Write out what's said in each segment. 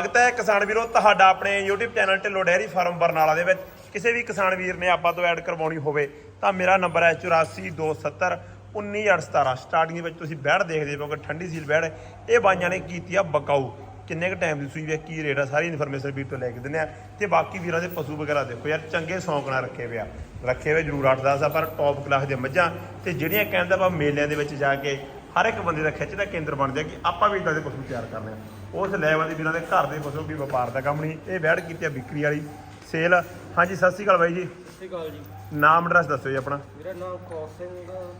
ਸਵਾਗਤ ਹੈ ਕਿਸਾਨ ਵੀਰੋ, ਤੁਹਾਡਾ ਆਪਣੇ YouTube channel Dhillon dairy farm Barnala ਦੇ ਵਿੱਚ। ਕਿਸੇ ਵੀ ਕਿਸਾਨ ਵੀਰ ਨੇ ਆਪਾਂ ਤੋਂ ਐਡ ਕਰਵਾਉਣੀ ਹੋਵੇ ਤਾਂ ਮੇਰਾ ਨੰਬਰ ਹੈ 8427 19817 ਸਟਾਰਟਿੰਗ ਵਿੱਚ ਤੁਸੀਂ ਬੈੜ ਦੇਖਦੇ ਹੋ ਕਿ ਠੰਡੀ ਸੀਲ ਬੈੜ। ਇਹ ਬਾਈਆਂ ਨੇ ਕੀਤੀ ਆ ਬਕਾਊ। ਕਿੰਨੇ ਕ ਟਾਈਮ ਦੀ ਸੂਈ ਵੇ ਕੀ ਰੇਟ ਆ, ਸਾਰੀ ਇਨਫੋਰਮੇਸ਼ਨ ਵੀਰ ਤੋਂ ਲੈ ਕੇ ਦਿੰਦੇ ਆ। ਤੇ ਬਾਕੀ ਵੀਰਾਂ ਦੇ ਪਸ਼ੂ ਵਗੈਰਾ ਦੇਖੋ ਯਾਰ, ਚੰਗੇ ਸ਼ੌਂਕ ਨਾਲ ਰੱਖੇ ਹੋਏ ਆ। ਰੱਖੇ ਹੋਏ ਜ਼ਰੂਰ 8-10 ਆ, ਪਰ ਟੌਪ ਕਲਾਸ ਦੇ ਮੱਝਾਂ। ਤੇ ਜਿਹੜੀਆਂ ਕਹਿੰਦਾ ਵਾ ਮੇਲਿਆਂ ਦੇ ਵਿੱਚ ਜਾ ਕੇ ਹਰ ਇੱਕ ਬੰਦੇ ਦਾ ਖਿੱਚ ਦਾ ਕੇਂਦਰ ਬਣਦੇ ਆ ਕਿ ਆਪਾਂ ਵੀ ਇਦਾਂ ਦੇ ਪਸ਼ੂ ਤਿਆਰ ਕਰਨੇ ਆ। ਉਸ ਲੈਵਲ ਦੇ ਵੀਰਾਂ ਦੇ ਘਰ ਦੇ ਪਸ਼ੂ ਵੀ ਵਪਾਰ ਦਾ ਕੰਮ ਨਹੀਂ। ਇਹ ਬੈੜ ਕੀਤੀ ਆ ਵਿਕਰੀ ਵਾਲੀ ਸੇਲ। ਹਾਂਜੀ ਸਤਿ ਸ਼੍ਰੀ ਅਕਾਲ ਬਾਈ ਜੀ। ਸਤਿ ਸ਼੍ਰੀ ਅਕਾਲ ਜੀ। ਨਾਮ ਐਡਰੈਸ ਦੱਸੋ ਜੀ ਆਪਣਾ। ਮੇਰਾ ਨਾਮ ਕੌਰ ਸਿੰਘ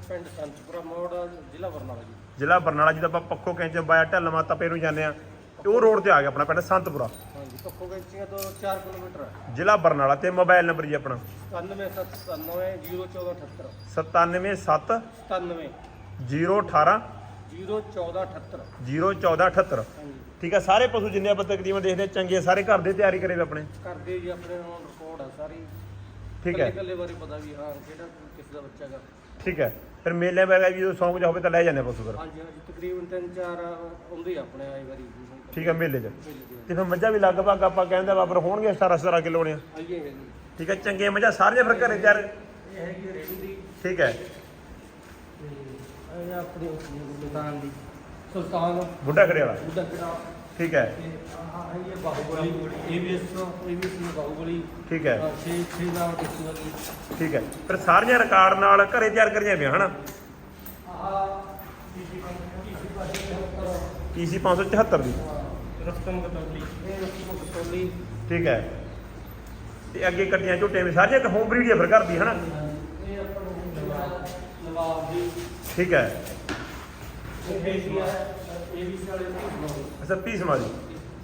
ਪਿੰਡ ਸੰਤਪੁਰਾ ਮੋੜ ਜ਼ਿਲ੍ਹਾ ਬਰਨਾਲਾ ਜੀ। ਜ਼ਿਲ੍ਹਾ ਬਰਨਾਲਾ ਜਿਹਦਾ ਆਪਾਂ ਪੱਖੋ ਕੈਂਚ ਬਾਇਆ ਢੱਲਮਾ ਤਪੇ ਨੂੰ ਜਾਂਦੇ ਆ। ਤੇ ਉਹ ਰੋਡ ਤੇ ਆ ਗਿਆ ਆਪਣਾ ਪਿੰਡ ਸੰਤਪੁਰਾ। ਹਾਂਜੀ ਪੱਖੋ ਗੈਂਚੀਆਂ ਤੋਂ 4 ਕਿਲੋਮੀਟਰ ਹੈ ਜ਼ਿਲ੍ਹਾ ਬਰਨਾਲਾ ਤੇ ਮੋਬਾਈਲ ਨੰਬਰ ਜੀ ਆਪਣਾ। 9779 977 97 018 01478 01478 ਹਾਂਜੀ। ਠੀਕ ਆ ਸਾਰੇ ਪਸ਼ੂ ਜਿੰਨੇ ਆਪਾਂ ਤਕਰੀਬਨ ਦੇਖਦੇ ਚੰਗੇ ਆ, ਸਾਰੇ ਘਰ ਦੇ ਤਿਆਰੀ ਕਰੇ ਵੇ ਆਪਣੇ। ਕਰਦੇ ਜੀ ਆਪਣੇ ਹੁਣ ਰਿਕਾਰਡ ਆ ਸਾਰੀ। ਠੀਕ ਹੈ ਇਕੱਲੇ ਬਾਰੇ ਪਤਾ ਵੀ ਹਾਂ ਕਿਹੜਾ ਕਿਸ ਦਾ ਬੱਚਾ ਗਾ ਠੀਕ ਹੈ ਫਿਰ ਮੇਲੇ ਵਗੈਰਾ ਵੀ ਜਦੋਂ ਸੌਂਗ ਜਾ ਹੋਵੇ ਤਾਂ ਲੈ ਜਾਂਦੇ ਆ ਪਸ਼ੂ ਫਿਰ ਹਾਂਜੀ ਹਾਂਜੀ ਤਕਰੀਬਨ ਤਿੰਨ ਚਾਰ ਆਉਂਦੇ ਆ ਆਪਣੇ ਆਏ ਵਾਰੀ। ਠੀਕ ਹੈ ਮੇਲੇ 'ਚ। ਤੇ ਫਿਰ ਮੱਝਾਂ ਵੀ ਲਗਭਗ ਆਪਾਂ ਕਹਿੰਦਾ ਵਾ ਫਿਰ ਹੋਣਗੇ 17 17 ਕਿਲੋ ਨੇ ਆਈਏ ਹੈਗੀ ਠੀਕ ਹੈ ਚੰਗੀਆਂ ਮੱਝਾਂ ਸਾਰੀਆਂ ਫਿਰ ਘਰੇ ਤਿਆਰ। ਇਹ ਹੈਗੀ ਰੇਡੂ ਦੀ ਠੀਕ ਹੈ ਤੇ ਇਹ ਆਪਣੀ ਸੁਲਤਾਨ ਦੀ। ਸੁਲਤਾਨ ਬੁੱਢਾ ਖੜੇ ਵਾਲਾ ਉਹਦਾ ਕਿਹੜਾ ਠੀਕ ਹੈ। ਤੇ ਆਹ ਇਹ ਬਾਹੂਬਲੀ। ਏਬੀਐਸ ਏਬੀਐਸ ਦੀ ਬਾਹੂਬਲੀ। ਠੀਕ ਹੈ। 6 6 ਨਾਮ ਕਿਸਮ ਦੀ ਠੀਕ ਹੈ। ਫਿਰ ਸਾਰੀਆਂ ਰਿਕਾਰਡ ਨਾਲ ਘਰੇ ਤਿਆਰ ਕਰੀਆਂ ਪਿਆ ਹਨਾ? ਆਹ ਪੀਸੀ ਪੀਸੀ ਪਾਸੇ ਪੀਸੀ 574 ਦੀ। ਰਸਤਮ ਕਤੌਲੀ ਇਹ ਰਸਤਮ ਕਤੌਲੀ ਠੀਕ ਹੈ। ਤੇ ਅੱਗੇ ਕੱਟੀਆਂ ਝੋਟੇ ਵੀ ਸਾਰੀਆਂ ਹੋਮ ਬਰੀਡ ਹੀ ਫਿਰ ਘਰ ਦੀ ਹਨਾ ਨਵਾਬ ਦੀ। ਠੀਕ ਹੈ। ਇਹ ਅੱਛਾ ਪੀਸ ਮਾਰੀ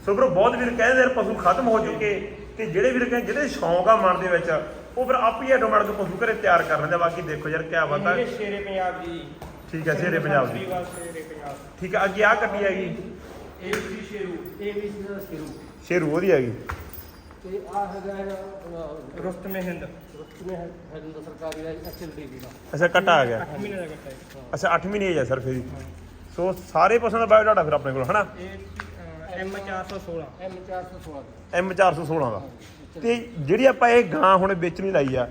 ਸੋ ਬਰੋ ਬਹੁਤ ਵੀਰ ਕਹਿੰਦੇ ਯਾਰ ਪਸ਼ੂ ਖਤਮ ਹੋ ਚੁੱਕੇ ਤੇ ਜਿਹੜੇ ਵੀਰ ਕਹਿੰਦੇ ਜਿਹਦੇ ਸ਼ੌਂਕ ਆ ਮਨ ਦੇ ਵਿੱਚ ਉਹ ਫਿਰ ਆਪ ਹੀ ਆਟੋਮੈਟਿਕ ਪਸ਼ੂ ਘਰੇ ਤਿਆਰ ਕਰ ਲੈਂਦੇ ਬਾਕੀ ਦੇਖੋ ਯਾਰ ਕਿਆ ਬਾਤ ਹੈ ਇਹ ਸ਼ੇਰੇ ਪੰਜਾਬ ਦੀ। ਠੀਕ ਹੈ ਸ਼ੇਰੇ ਪੰਜਾਬ ਦੀ। ਠੀਕ ਹੈ ਅੱਗੇ ਆ ਕੱਟੀ ਹੈਗੀ। ਏਬੀਸੀ ਸ਼ੇਰੂ। ਏਬੀਸੀ ਦਾ ਸ਼ੇਰੂ। ਸ਼ੇਰੂ ਉਹਦੀ ਹੈਗੀ। ਤੇ ਆ ਹੈਗਾ ਰੁਸਤਮੇ ਹਿੰਦ। ਰੁਸਤਮੇ ਹਿੰਦ ਸਰਕਾਰੀ ਦਾ ਐਚਐਲਡੀ ਦਾ। ਅੱਛਾ ਕੱਟਾ ਆ ਗਿਆ। 8 ਮਹੀਨੇ ਦਾ ਕੱਟਾ ਹੈ। ਅੱਛਾ 8 ਮਹੀਨੇ ਹੈ ਸਰ ਫਿਰ ਸੋ ਸਾਰੇ ਪਸ਼ੂਆਂ ਦਾ ਬਾਇਓਡਾਟਾ ਫਿਰ ਆਪਣੇ ਕੋਲ ਹਨਾ? ਇਹ ਐਮ 416 ਐਮ 416 ਐਮ 416 ਦਾ। ਤੇ ਜਿਹੜੀ ਆਪਾਂ ਇਹ ਗਾਂ ਹੁਣ ਵੇਚਣੀ ਲਾਈ ਆ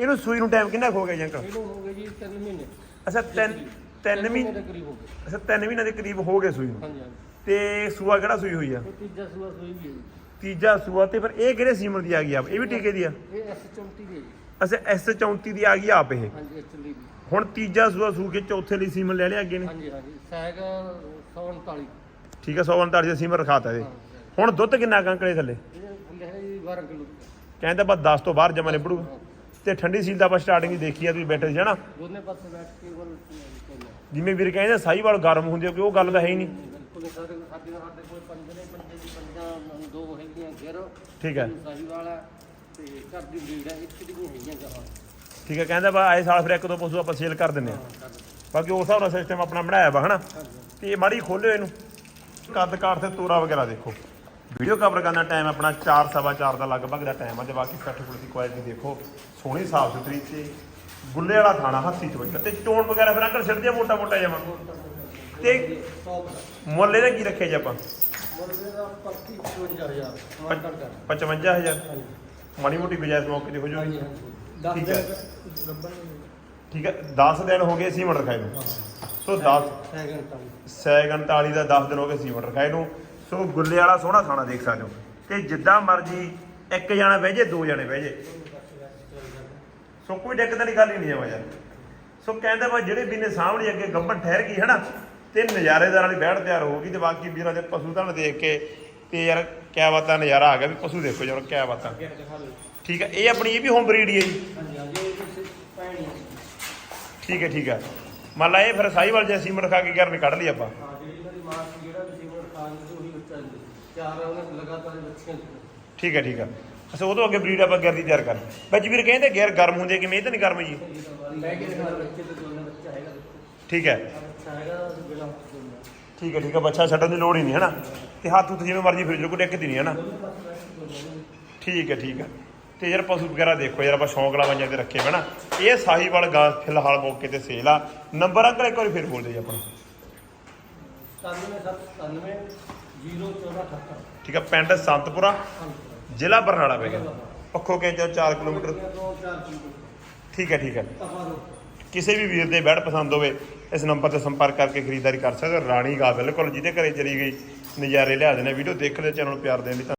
ਇਹਨੂੰ ਸੂਈ ਨੂੰ ਟਾਈਮ ਕਿੰਨਾ ਕੁ ਹੋ ਗਿਆ ਜੀ ਅੰਕਲ? ਇਹਨੂੰ ਹੋ ਗਏ ਜੀ 3 ਮਹੀਨੇ। ਅੱਛਾ 3 3 ਮਹੀਨੇ ਦੇ ਕਰੀਬ ਹੋ ਗਏ। ਅੱਛਾ 3 ਮਹੀਨੇ ਦੇ ਕਰੀਬ ਹੋ ਗਏ ਸੂਈ ਨੂੰ। ਹਾਂਜੀ ਹਾਂਜੀ। ਤੇ ਸੂਆ ਕਿਹੜਾ ਸੂਈ ਹੋਈ ਆ? ਤੀਜਾ ਸੂਆ ਸੂਈ ਵੀ ਹੈ ਜੀ। ਤੀਜਾ ਸੂਆ ਤੇ ਫਿਰ ਇਹ ਕਿਹੜੇ ਸੀਮਨ ਦੀ ਆ ਗਈ ਆ ਇਹ ਵੀ ਟੀਕੇ ਦੀ ਆ? ਇਹ ਐਸ 34 ਦੀ ਹੈ ਜੀ। ਅੱਛਾ ਐਸ 34 ਦੀ ਆ ਗਈ ਆਪ ਇਹ? ਹਾਂਜੀ ਐਚਐਲਡੀ ਦੀ ਹੁਣ ਤੀਜਾ ਸੂਆ ਸੂ ਕੇ ਚੌਥੇ ਲਈ ਸੀਮਨ ਲੈ ਲਿਆ ਅੱਗੇ ਨੇ? ਹਾਂਜੀ ਹਾਂਜੀ। ਸੈਗ 139 ਠੀਕ ਹੈ 139 ਦਾ ਸੀਮਨ ਰਖਾਤਾ ਇਹ। ਹੁਣ ਦੁੱਧ ਕਿੰਨਾ ਕੰਕੜੇ ਥੱਲੇ? ਇਹ ਥੱਲੇ ਹੈ ਜੀ 12 ਕਿਲੋ। ਕਹਿੰਦਾ ਬਸ 10 ਤੋਂ ਬਾਹਰ ਜਮਾ ਨਿਬੜੂ ਤੇ ਠੰਡੀ ਸੀਲ ਦਾ ਆਪਾਂ ਸਟਾਰਟਿੰਗ ਹੀ ਦੇਖੀ ਆ ਤੁਸੀਂ ਬੈਠੇ ਸੀ ਹਨਾ ਦੋਨੇ ਪਾਸੇ ਬੈਠ ਕੇ ਚੱਲਣਾ ਜਿਵੇਂ ਵੀਰ ਕਹਿੰਦੇ ਸਾਈਵਾਲ ਗਰਮ ਹੁੰਦੀ ਆ ਕਿ ਉਹ ਗੱਲ ਤਾਂ ਹੈ ਹੀ ਨਹੀਂ। ਬਿਲਕੁਲ ਸਾਡੇ ਸਾਡੇ ਸਾਡੇ ਕੋਲ ਪੰਜ ਨੇ ਪੰਜੇ ਦੀ ਪੰਜਾਂ ਦੋ ਹੈਗੀਆਂ ਗਿਰ ਠੀਕ ਹੈ। ਸਾਹੀਵਾਲ ਹੈ ਤੇ ਘਰ ਦੀ ਬਰੀਡ ਹੈ ਇੱਕ ਦੀ ਹੈਗੀਆਂ ਗਾਹਾਂ ਠੀਕ ਹੈ ਕਹਿੰਦਾ ਬਾ ਆਏ ਸਾਲ ਫਿਰ ਇੱਕ ਦੋ ਪਸ਼ੂ ਆਪਾਂ ਸੇਲ ਕਰ ਦਿੰਨੇ ਆ। ਬਾਕੀ ਉਸ ਹਿਸਾਬ ਨਾਲ ਸਿਸਟਮ ਆਪਣਾ ਬਣਾਇਆ ਵਾ ਹਨਾ ਤੇ ਮਾੜੀ ਖੋਲਿਓ ਇਹਨੂੰ। ਕੱਦ ਕਾਠ ਤੇ ਤੋਰਾ ਵਗੈਰਾ ਦੇਖੋ। ਵੀਡੀਓ ਕਵਰ ਕਰਨ ਦਾ ਟਾਈਮ ਆਪਣਾ 4 ਸਵਾ 4 ਦਾ ਲਗਭਗ ਦਾ ਟਾਈਮ ਆ ਤੇ ਬਾਕੀ ਕੱਟ ਕੁਲ ਦੀ ਕੁਆਲਿਟੀ ਦੇਖੋ। ਸੋਹਣੀ ਸਾਫ਼ ਸੁਥਰੀ ਤੇ ਗੁੱਲੇ ਵਾਲਾ ਥਾਣਾ ਹੱਥੀ ਚ ਵੱਜਾ ਤੇ ਚੋਣ ਵਗੈਰਾ ਫਿਰ ਅੰਕਲ ਦੀਆਂ ਮੋਟਾ ਮੋਟਾ ਜਮਾ ਤੇ ਮੁੱਲ ਇਹਦਾ ਕੀ ਰੱਖਿਆ ਜੀ ਆਪਾਂ? ਮੁਰਗੇ ਦਾ ਪਰਤੀ 55000 ਮਾਰਕਰ ਕਰ 55000 ਮਾੜੀ ਮੋਟੀ ਗੁਜਾਇਸ਼ ਮੌਕੇ ਤੇ ਹੋ ਹਾਂਜੀ 10 ਠੀਕ ਹੈ। ਦਿਨ ਠੀਕ ਹੈ। 10 ਦਿਨ ਹੋ ਗਏ ਸੀਮਨ ਰਖਾਏ ਨੂੰ। ਸੋ 10 ਸੈਗਨ ਤਾਂ ਸੈਗ 39 ਦਾ 10 ਦਿਨ ਹੋ ਗਏ ਸੀਮਨ ਰਖਾਏ ਨੂੰ। ਸੋ ਗੁੱਲੇ ਵਾਲਾ ਸੋਹਣਾ ਥਾਣਾ ਦੇਖ ਸਕਦੇ ਹੋ। ਤੇ ਜਿੱਦਾਂ ਮਰਜ਼ੀ ਇੱਕ ਜਣਾ ਬਹਿ ਜੇ ਦੋ ਜਣੇ ਬਹਿ ਜੇ ਸੋ ਕੋਈ ਦਿੱਕਤ ਵਾਲੀ ਗੱਲ ਹੀ ਨਹੀਂ ਹੈ ਯਾਰ। ਸੋ ਕਹਿੰਦੇ ਵਾ ਜਿਹੜੇ ਵੀ ਨੇ ਸਾਹਮਣੇ ਅੱਗੇ ਗੱਬਨ ਠਹਿਰ ਗਈ ਹੈ ਨਾ ਤੇ ਨਜ਼ਾਰੇਦਾਰ ਵਾਲੀ ਬੈਠ ਤਿਆਰ ਹੋਊਗੀ ਤੇ ਬਾਕੀ ਵੀਰਾਂ ਦੇ ਪਸ਼ੂ ਤੁਹਾਨੂੰ ਦੇਖ ਕੇ ਤੇ ਯਾਰ ਕਿਆ ਬਾਤਾਂ ਨਜ਼ਾਰਾ ਆ ਗਿਆ ਵੀ ਪਸ਼ੂ ਦੇਖੋ ਯਾਰ ਕਿਆ ਬਾਤਾਂ। ਠੀਕ ਹੈ ਇਹ ਆਪਣੀ ਇਹ ਵੀ ਹੋਮ ਬਰੀਡ ਹੀ ਹੈ ਜੀ। ਠੀਕ ਹੈ ਠੀਕ ਹੈ। ਮੰਨ ਲਾ ਇਹ ਫਿਰ ਸਾਈਵਾਲ ਜੇ ਸੀਮਨ ਖਾ ਕੇ ਘਰ ਨੇ ਕੱਢ ਲਈ ਆਪਾਂ। ਹਾਂ ਜਿਹੜੀ ਵਾਲੀ ਜਿਹੜਾ ਤੁਸੀਂ ਉਹ ਖਾਣ ਦੇ ਉਹੀ ਬੱਚਾ ਦਿੰਦੇ ਚਾਰ ਉਹਨੇ ਲਗਾਤਾਰ ਬੱਚੀਆਂ ਦਿੱਤੀਆਂ ਠੀਕ ਹੈ ਠੀਕ ਹੈ। ਅੱਛਾ ਉਹ ਤੋਂ ਅੱਗੇ ਬਰੀਡ ਆਪਾਂ ਗੈਰ ਦੀ ਤਿਆਰ ਕਰ। ਵਿੱਚ ਵੀਰ ਕਹਿੰਦੇ ਗੈਰ ਗਰਮ ਹੁੰਦੀ ਹੈ ਕਿ ਮੈਂ ਤਾਂ ਨਹੀਂ ਗਰਮ ਜੀ? ਲੈ ਕੇ ਦਿਖਾ ਬੱਚੇ ਤੇ ਦੋਨੇ ਬੱਚਾ ਹੈਗਾ ਠੀਕ ਹੈ। ਹੈਗਾ ਠੀਕ ਹੈ ਠੀਕ ਹੈ। ਬੱਚਾ ਛੱਡਣ ਦੀ ਲੋੜ ਹੀ ਨਹੀਂ ਹੈ ਨਾ? ਤੇ ਹੱਥ ਉੱਤ ਜਿਵੇਂ ਮਰਜ਼ੀ ਫਿਰ ਜੋ ਕੋਈ ਦਿੱਕਤ ਹੀ ਨਹੀਂ ਹੈ ਨਾ ਠੀਕ ਹੈ ਠੀਕ ਹੈ। ਤੇ ਯਾਰ ਪਸ਼ੂ ਵਗੈਰਾ ਦੇਖੋ ਯਾਰ ਆਪਾਂ ਸ਼ੌਂਕ ਲਾ ਬੰਜਾਂ ਤੇ ਰੱਖੇ ਹੋਏ ਨਾ? ਇਹ ਸਾਹੀਵਾਲ ਗਾਂ ਫਿਲਹਾਲ ਮੌਕੇ ਤੇ ਸੇਲ ਆ। ਨੰਬਰ ਅੰਕਲ ਇੱਕ ਵਾਰੀ ਫਿਰ ਬੋਲ ਦਿਓ ਜੀ ਆਪਣਾ 97 97 014 78 ਠੀਕ ਆ ਪਿੰਡ ਸੰਤਪੁਰਾ ਜ਼ਿਲ੍ਹਾ ਬਰਨਾਲਾ ਪੈ ਗਿਆ। ਪੱਖੋ ਕੇ ਚੋਂ 4 ਕਿਲੋਮੀਟਰ? ਦੋ ਠੀਕ ਹੈ ਠੀਕ ਹੈ। ਦੋ। ਕਿਸੇ ਵੀ ਵੀਰ ਦੇ ਬੈਡ ਪਸੰਦ ਹੋਵੇ ਇਸ ਨੰਬਰ ਤੇ ਸੰਪਰਕ ਕਰਕੇ ਖਰੀਦਦਾਰੀ ਕਰ ਸਕਦੇ ਹੋ। ਰਾਣੀ ਗਾ ਬਿਲਕੁਲ ਜਿਹਦੇ ਘਰੇ ਚਲੀ ਗਈ ਨਜ਼ਾਰੇ ਲਿਆ ਦੇਣੇ ਵੀਡੀਓ ਦੇਖ ਲਿਓ ਚੈਨਲ ਨੂੰ ਪਿਆਰ ਦੇਣ ਲਈ